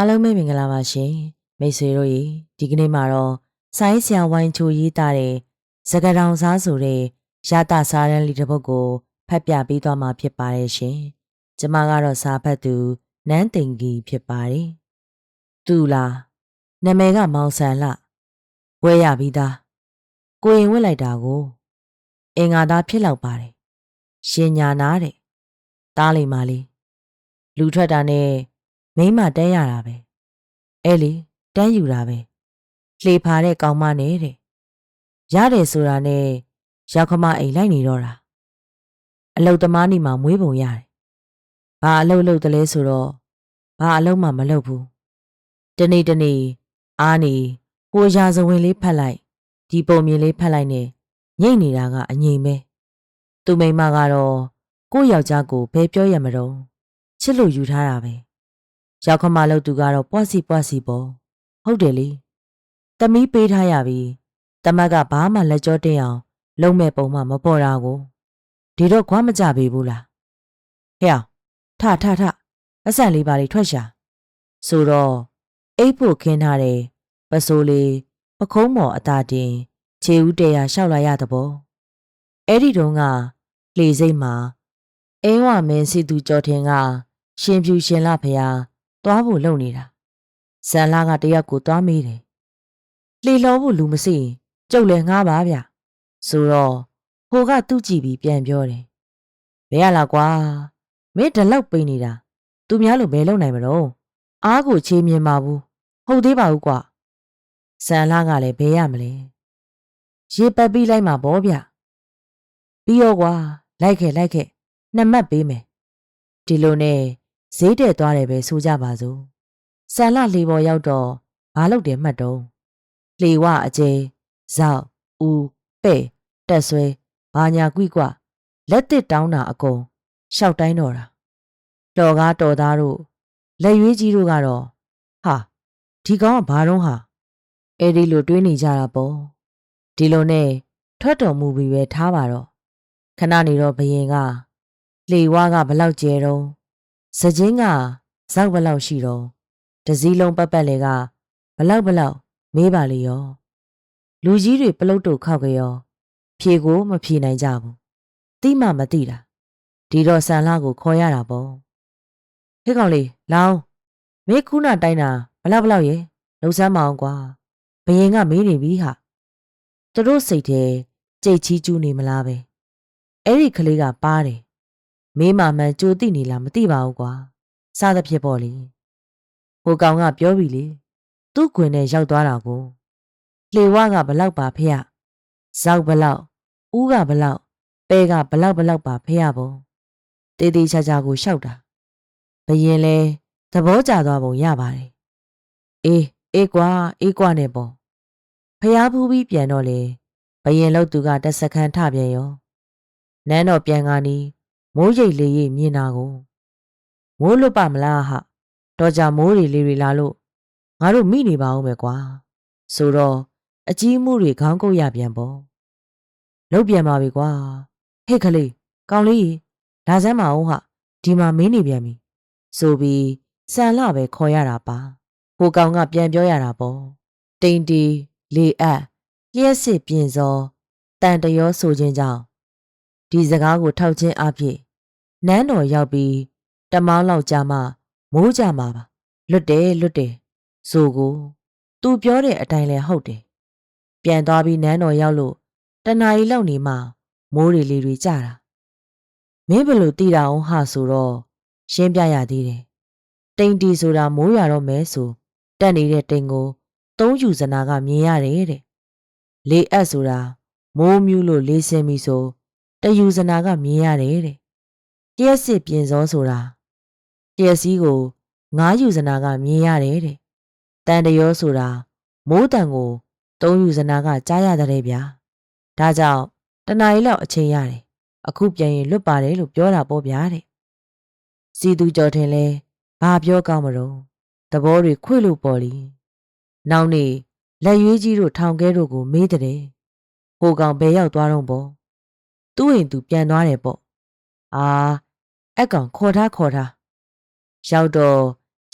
အားလုံးပဲမင်္ဂလာပါရှင်မိတ်ဆွေတို့ရေဒီကနေ့မှာတော့ဆိုင်းဆရာဝိုင်းချိုရေးသားတဲ့စကတောင်စားဆိုတဲ့ရတာစားရန်လီတစ်ပုဒ်ကိုဖတ်ပြပေးသွားမှာဖြစ်ပါတယ်ရှင်ကျမကတော့စာဖတ်သူနန်းတင်ကြီးဖြစ်ပါတယ်သူလားနာမည်ကမောင်ဆန်လှဝဲရပြီးသားကိုရင်ဝစ်လိုက်တာကိုအင်္ဂါသားဖြစ်လောက်ပါတယ်ရှင်ညာနာတဲ့တားလိမ့်ပါလေလူထွက်တာနဲ့ မိမတန်းရတာပဲအဲ့လေတန်းယူတာပဲလှေဖာတဲ့ကောင်မနဲ့တဲ့ရတယ်ဆိုတာနဲ့ရောက်ခမအိမ်လိုက်နေတော့တာအလုတ်သမားနေမှာမွေးပုံရတယ်ဘာအလုတ်လုတ်တလဲဆိုတော့ဘာအလုတ်မှမလုတ်ဘူးတနေ့တနေ့အားနေဟိုရာဇဝင်လေးဖတ်လိုက်ဒီပုံမြင်လေးဖတ်လိုက်နဲ့ညိတ်နေတာကအငြိမ်ပဲသူမိမကတော့ကိုယ့်ယောက်ျားကိုဘယ်ပြောရမလို့ချစ်လို့ယူထားတာပဲ ရောက်ခမလို့သူကတော့ပွားစီပွားစီပေါ့ဟုတ်တယ်လေတမီးပေးထားရပြီတမတ်ကဘာမှလက်ကြောတင်အောင်လုံးမဲ့ပုံမှမပေါ်တာကိုဒီတော့ခွားမကြပေဘူးလားဟဲ့အောင်ထထထအဆန်လေးပါလေးထွက်ရှာဆိုတော့အိတ်ဖို့ခင်းထားတယ်ပစိုးလေးပခုံးမော်အသာတင်ခြေဦးတဲရရှောက်လာရတဲ့ဘောအဲ့ဒီတုန်းကလေစိတ်မှာအင်းဝမင်းစီသူကြော်ထင်ကရှင်ဖြူရှင်လဖျား သွားဖို့လုပ်နေတာဇန်လာကတယောက်ကိုသွားမေးတယ်လှေလောဖို့လူမရှိရင်ကျုပ်လည်းငားပါဗျဆိုတော့ဟိုကသူ့ကြည့်ပြီးပြန်ပြောတယ်ဘယ်ရလာကွာမင်းတလောက်ပိန်နေတာသူများလို့ဘယ်လုပ်နိုင်မလို့အားကိုချေးမြင်ပါဘူးဟုတ်သေးပါဘူးကွာဇန်လာကလည်းဘယ်ရမလဲရေပတ်ပြီးလိုက်မှာပေါ့ဗျပြီးရောကွာလိုက်ခဲ့လိုက်ခဲ့နှစ်မှတ်ပေးမယ်ဒီလိုနဲ့ ဈေးတဲ့သွားတယ်ပဲဆိုကြပါစို့ဆန်လလေပေါ်ရောက်တော့ဘာလုပ်တယ်မှတ်တော့လေဝအကျဲဇောက်ဦးပဲ့တက်ဆွဲဘာညာကွိကွလက်တစ်တောင်းတာအကုန်ရှောက်တိုင်းတော့တာတော်ကားတော်သားတို့လက်ရွေးကြီးတို့ကတော့ဟာဒီကောင်ကဘာတော့ဟာအဲ့ဒီလိုတွေးနေကြတာပေါ့ဒီလိုနဲ့ထွက်တော်မူပြီးပဲထားပါတော့ခဏနေတော့ဘယင်ကလေဝါကဘလောက်ကျဲတော့ စချင်းကဇောက်ဘလောက်ရှိတော့တစည်းလုံးပတ်ပတ်လေကဘလောက်ဘလောက်မေးပါလေရောလူကြီးတွေပလုတ်တုတ်ခောက်ကြရော ဖြေကိုမဖြေနိုင်ကြဘူးတိမှမသိတာဒီတော့ဆန်လာကိုခေါ်ရတာပေါ့ဟဲ့ကောင်လေးလောင်းမေးခုနတိုင်းတာဘလောက်ဘလောက်ရေလှုပ်ဆမ်းမအောင်ကွာဘယင်ကမေးနေပြီဟာသူတို့စိတ်ထဲကြိတ်ချီးကျူးနေမလားပဲအဲ့ဒီကလေးကပါတယ် မေးမှမှန်ကြိုသိနေလားမသိပါဘူးကွာစသဖြင့်ပေါ့လေဟိုကောင်ကပြောပြီလေသူ့ခွင်နဲ့ရောက်သွားတာကိုလှေဝါကဘလောက်ပါဖေရဇောက်ဘလောက်ဦးကဘလောက်ပဲကဘလောက်ဘလောက်ပါဖေရပေါ့တေးသေးချာချာကိုရှောက်တာဘယင်လဲသဘောကျသွားပုံရပါတယ်အေးအေးကွာအေးကွာနဲ့ပေါ့ဖျားဖူးပြီးပြန်တော့လေဘယင်လို့သူကတက်စခန်းထပြန်ရောနန်းတော်ပြန်ကနီး မိုးရိပ်လေးရိပ်မြင်တာကိုမိုးလွတ်ပါမလားဟာတော့ကြမိုးတွေလေးတွေလာလို့ငါတို့မိနေပါဦးမယ်ကွာဆိုတော့အကြီးမှုတွေခေါင်းကုပ်ရပြန်ပေါ့လုတ်ပြန်ပါပြီကွာဟဲ့ကလေးကောင်းလေးလာစမ်းမအောင်ဟာဒီမှာမင်းနေပြန်ပြီဆိုပြီးစံလပဲခေါ်ရတာပါဟိုကောင်ကပြန်ပြောရတာပေါ့တိန်တီလေအပ်လျှက်စစ်ပြင်စောတန်တရောဆိုခြင်းကြောင့် ဒီစကားကိုထောက်ချင်းအဖြစ်နန်းတော်ရောက်ပြီးတမောင်းလောက်ကြာမှမိုးကြမှာပါလွတ်တယ်လွတ်တယ်ဆိုကိုသူပြောတဲ့အတိုင်းလဲဟုတ်တယ်ပြန်သွားပြီးနန်းတော်ရောက်လို့တနာရီလောက်နေမှမိုးတွေလေးတွေကြတာမင်းဘလို့တည်တာအောင်ဟာဆိုတော့ရှင်းပြရသေးတယ်တိန်တီဆိုတာမိုးရတော့မဲဆိုတက်နေတဲ့တိန်ကိုသုံးယူစနာကမြင်ရတယ်တဲ့လေအပ်ဆိုတာမိုးမြူးလို့လေးစင်ပြီဆို တယူစနာကမြင်ရတယ်တဲ့တရက်စစ်ပြင်စောဆိုတာတရက်စီးကိုငါးယူစနာကမြင်ရတယ်တဲ့တန်တရောဆိုတာမိုးတန်ကိုသုံးယူစနာကကြားရတဲ့ဗျာဒါကြောင့်တနားရီလောက်အချိန်ရတယ်အခုပြန်ရင်လွတ်ပါတယ်လို့ပြောတာပေါ့ဗျာတဲ့စီသူကြော်ထင်လဲဘာပြောကောင်းမလို့သဘောတွေခွေလို့ပေါ်လီနောက်နေ့လက်ရွေးကြီးတို့ထောင်ခဲတို့ကိုမေးတဲ့ဟိုကောင်ဘယ်ရောက်သွားတော့ပေါ့ သူ့အိမ်သူပြန်သွားတယ်ပေါ့အာအကောင်ခေါ်ထားခေါ်ထားရောက်တော့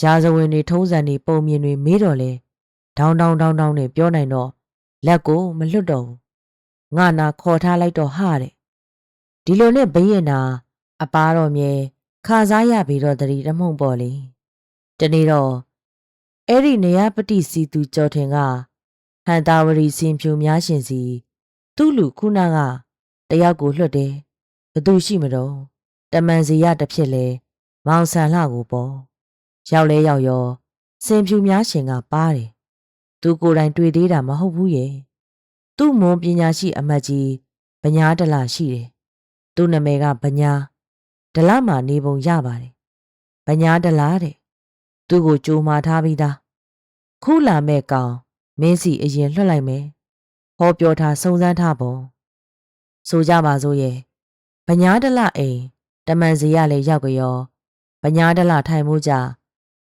ရာဇဝင်တွေထုံးစံတွေပုံမြင်တွေမေးတော့လေဒေါင်းဒေါင်းဒေါင်းဒေါင်းနဲ့ပြောနိုင်တော့လက်ကိုမလွတ်တော့ဘူးငါနာခေါ်ထားလိုက်တော့ဟာတဲ့ဒီလိုနဲ့ဘရင်နာအပားတော်မြဲခါစားရပြီးတော့တတိတမှုန်ပေါ်လေတနေ့တော့အဲ့ဒီနေရပတိစီသူကြော်ထင်ကဟန်တာဝရီစင်ဖြူများရှင်စီသူ့လူခုနက တယောက်ကိုလွှတ်တယ်ဘသူရှိမတော့တမန်စီရတစ်ဖြစ်လဲမောင်ဆန်လှကိုပေါ့ရောက်လဲရောက်ရောစင်ဖြူများရှင်ကပါတယ်သူကိုယ်တိုင်တွေ့သေးတာမဟုတ်ဘူးရဲ့သူ့မွန်ပညာရှိအမတ်ကြီးဗညာတလရှိတယ်သူ့နာမည်ကဗညာဒလမှာနေပုံရပါတယ်ဗညာဒလာတဲ့သူ့ကိုကြိုမာထားပြီးသားခုလာမဲ့ကောင်မင်းစီအရင်လွှတ်လိုက်မယ်ဟောပြောထားစုံစမ်းထားပေါ့ ဆိုကြပါစို့ရဲ့ဗညာဒလအိမ်တမန်စီရလည်းရောက်ကြောဗညာဒလထိုင်မှုကြ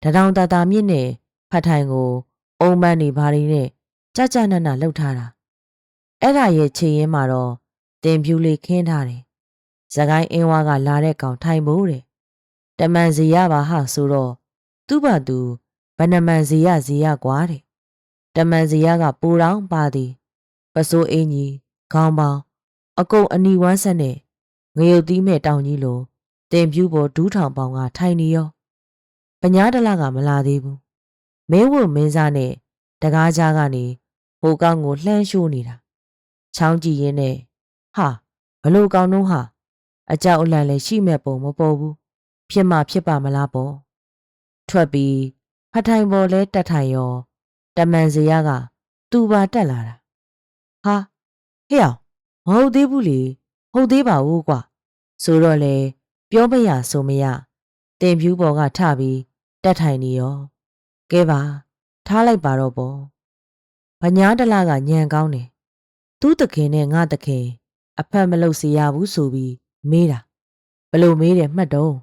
တထောင်တတာမြင့်နဲ့ဖတ်ထိုင်ကို အုံမန်းနေဘာတွေနဲ့ကြကြနနလှုပ်ထားတာအဲ့ဒါရဲ့ခြေရင်းမှာတော့တင်ဖြူလေးခင်းထားတယ်။ဇကိုင်းအင်းဝါကလာတဲ့ကောင်ထိုင်ဖို့တဲ့။တမန်စီရပါဟာဆိုတော့သူ့ဘာသူဘဏမန်စီရစီရကွာတဲ့။တမန်စီရကပူတောင်ပါသည်။ပစိုးအင်းကြီးခေါင်းပေါင်း အကုန်အနီဝမ်းဆက်နဲ့ငရုတ်သီးမဲ့တောင်ကြီးလိုတင်ဖြူပေါ်ဒူးထောင်ပေါင်ကထိုင်နေရော။ပညာတလကမလာသေးဘူး။မင်းဝတ်မင်းစားနဲ့တကားကြားကနေဟိုကောင်ကိုလှမ်းရှိုးနေတာ။ချောင်းကြည့်ရင်းနဲ့ဟာဘလို့ကောင်းတော့ဟာအကြောက်အလန့်လည်းရှိမဲ့ပုံမပေါ်ဘူးဖြစ်မှဖြစ်ပါမလားပေါ့ထွက်ပြီးဖထိုင်ပေါ်လဲတက်ထိုင်ရော တမန်စရာက သူ့ပါတက်လာတာဟာဟဲ့အောင် မဟုတ်သေးဘူးလေဟုတ်သေးပါဘူးကွာဆိုတော့လေပြောမရဆိုမရတင်ဖြူပေါ်ကထပြီးတက်ထိုင်နေရောကဲပါထားလိုက်ပါတော့ပေါ့ဗညာတလာကညံကောင်းတယ်သူ့တခင်နဲ့ငါတခင်အဖက်မလုပ်စီရဘူးဆိုပြီးမေးတာဘလို့မေးတယ်မှတ်တော့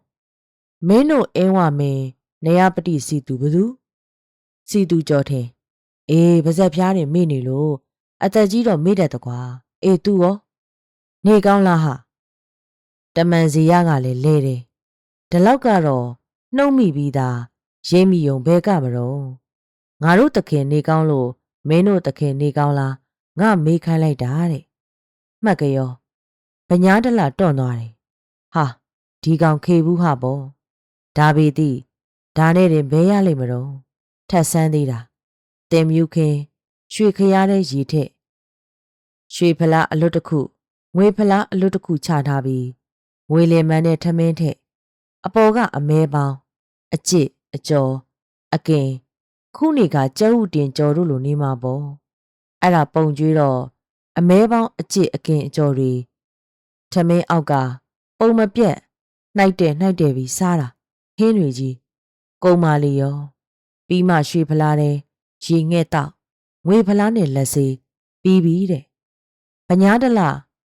မင်းတို့အင်းဝမင်းနေရပတိစီသူဘသူစီသူကြော်ထင်အေးပါဇက်ဖျားနေမေ့နေလို့အသက်ကြီးတော့မေ့တတ်တကွာ အေးသူရောနေကောင်းလားဟာတမန်စီရကလည်းလဲတယ်ဒီလောက်ကတော့နှုံးမိပြီးသားရိပ်မိုံဘဲကမတော့ငါတို့တခင်နေကောင်းလို့မင်းတို့တခင်နေကောင်းလားငါမေးခိုင်းလိုက်တာတဲ့မှတ်ကြရောဗညာတလတွန့်သွားတယ်ဟာဒီကောင်ခေဘူးဟာပေါ့ဒါပေတိဒါနဲ့တင်ဘဲရလိမ့်မတော့ထက်ဆန်းသေးတာတင်မြူခင်းရွှေခရတဲ့ရီထက် ရွှေဖလားအလွတ်တစ်ခုငွေဖလားအလွတ်တစ်ခုချထားပြီးငွေလင်မန်းနဲ့ထမင်းထက်အပေါ်ကအမဲပေါင်းအကျစ်အကျော်အကင်ခုနေကကျဲဥတင်ကျော်တို့လိုနေမှာပေါ့အဲ့ဒါပုံကျွေးတော့အမဲပေါင်းအကျစ်အကင်အကျော်တွေထမင်းအောက်ကပုံမပြတ်နှိုက်တယ်နှိုက်တယ်ပြီးစားတာဟင်းတွေကြီးကုံမာလီရောပြီးမှရွှေဖလားတဲ့ရေငဲ့တော့ငွေဖလားနဲ့လက်စေးပြီးပြီတဲ့ ပညာတလ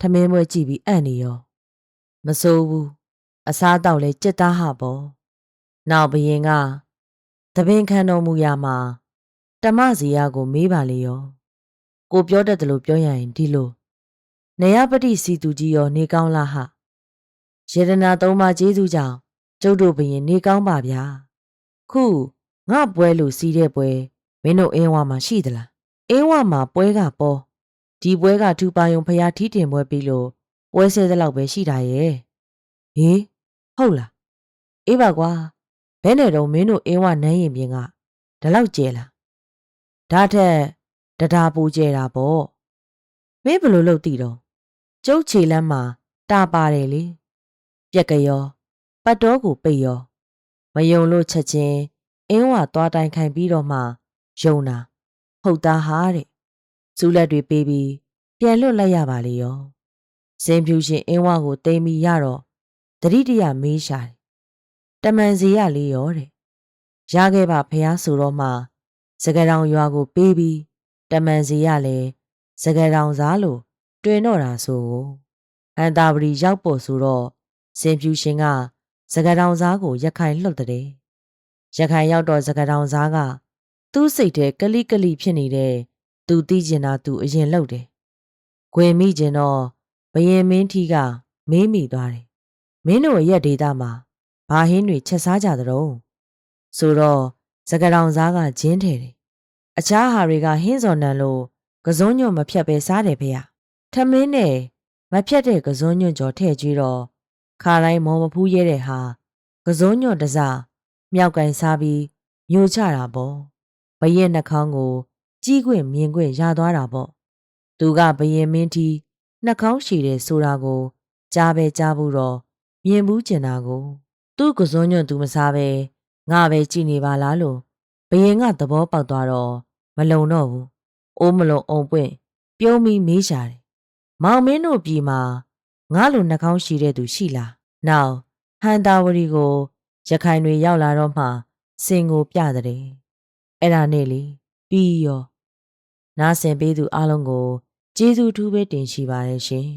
ထမင်းပွဲကြည့်ပြီးအံ့နေရောမစိုးဘူးအစားတော့လဲကြက်သားဟာပေါ့နောက်ဘရင်ကသပင်ခံတော်မူရာမှာတမစီယာကိုမေးပါလေရောကိုပြောတတ်တယ်လို့ပြောရရင်ဒီလိုနေရပတိစီသူကြီးရောနေကောင်းလားဟာယေဒနာသုံးပါးကျေးဇူးကြောင့်ကျုပ်တို့ဘရင်နေကောင်းပါဗျာခုငါပွဲလို့စီးတဲ့ပွဲမင်းတို့အင်းဝမှာရှိသလားအင်းဝမှာပွဲကပေါ် ဒီပွဲကထူပါယုံဖျားထီးတင်ပွဲပြီးလို့ပွဲဆဲတဲ့လောက်ပဲရှိတာရဲ့ဟေးဟုတ်လားအေးပါကွာဘဲနဲ့တော့မင်းတို့အင်းဝနန်းရင်ပြင်ကဒီလောက်ကျဲလားဒါထက်တဒါပူကျဲတာပေါ့မင်းဘယ်လိုလုပ်တည်တော့ကျုပ်ခြေလမ်းမှာတာပါတယ်လေပြက်ကရောပတ်တော်ကိုပိတ်ရောမယုံလို့ချက်ချင်းအင်းဝသွားတိုင်ခိုင်ပြီးတော့မှယုံတာဟုတ်သားဟာတဲ့ စူးလက်တွေပေးပြီးပြန်လွတ်လိုက်ရပါလေရောစင်ဖြူရှင်အင်းဝကိုတိမ်ပြီးရတော့တတိတရမေးရှာတယ်တမန်စီရလေးရောတဲ့ရခဲ့ပါဖះဆိုတော့မှစကရောင်ရွာကိုပေးပြီးတမန်စီရလဲစကရောင်စားလို့တွင်တော့တာဆိုဟန်တာပရီရောက်ပေါ်ဆိုတော့စင်ဖြူရှင်ကစကတောင်စားကိုရခိုင်လှုပ်တဲ့ရခိုင်ရောက်တော့စကတောင်စားကသူ့စိတ်ထဲကလိကလိဖြစ်နေတဲ့ သူသိကျင်တာသူအရင်လှုပ်တယ်။ခွေမိကျင်တော့ဘယင်မင်းထီကမေးမိသွားတယ်။မင်းတို့ရဲ့ဒေတာမှာဘာဟင်းတွေချက်စားကြသတုံးဆိုတော့စကရောင်စားကဂျင်းထဲတယ်အခြားဟာတွေကဟင်းစော်နံလို့ကစုံညွန့်မဖြတ်ပဲစားတယ်ဖေ။ထမင်းနဲ့မဖြတ်တဲ့ကစုံညွန့်ကြော်ထည့်ကြည့်တော့ခါတိုင်းမော်မဖူးရဲတဲ့ဟာကစုံညွန့်တစားမြောက်ကင်စားပြီးညိုချတာပေါ့ဘရဲ့နှာခေါင်းကို ကြီးခွင့်မြင်ခွင့်ရသွားတာပေါ့သူကဘရင်မင်းတီနှာခေါင်းရှည်တဲ့ဆိုတာကိုကြားပဲကြားဘူးတော့မြင်ဘူးကျင်တာကိုသူ့ကစုံညွန့်သူမစားပဲငါပဲကြည်နေပါလားလို့ဘရင်ကသဘောပေါက်သွားတော့မလုံတော့ဘူးအိုးမလုံအောင်ပွင့်ပြုံးပြီးမေးရှာတယ်မောင်မင်းတို့ပြည်မှာငါလိုနှာခေါင်းရှည်တဲ့သူရှိလားနောက်ဟန်တာဝရီကိုရခိုင်တွေရောက်လာတော့မှစင်ကိုပြတဲ့အဲ့ဒါနဲ့လေ ပြီးရောနားဆင်ပေးသူအားလုံးကိုကျေးဇူးထူးပဲတင်ရှိပါတယ်ရှင်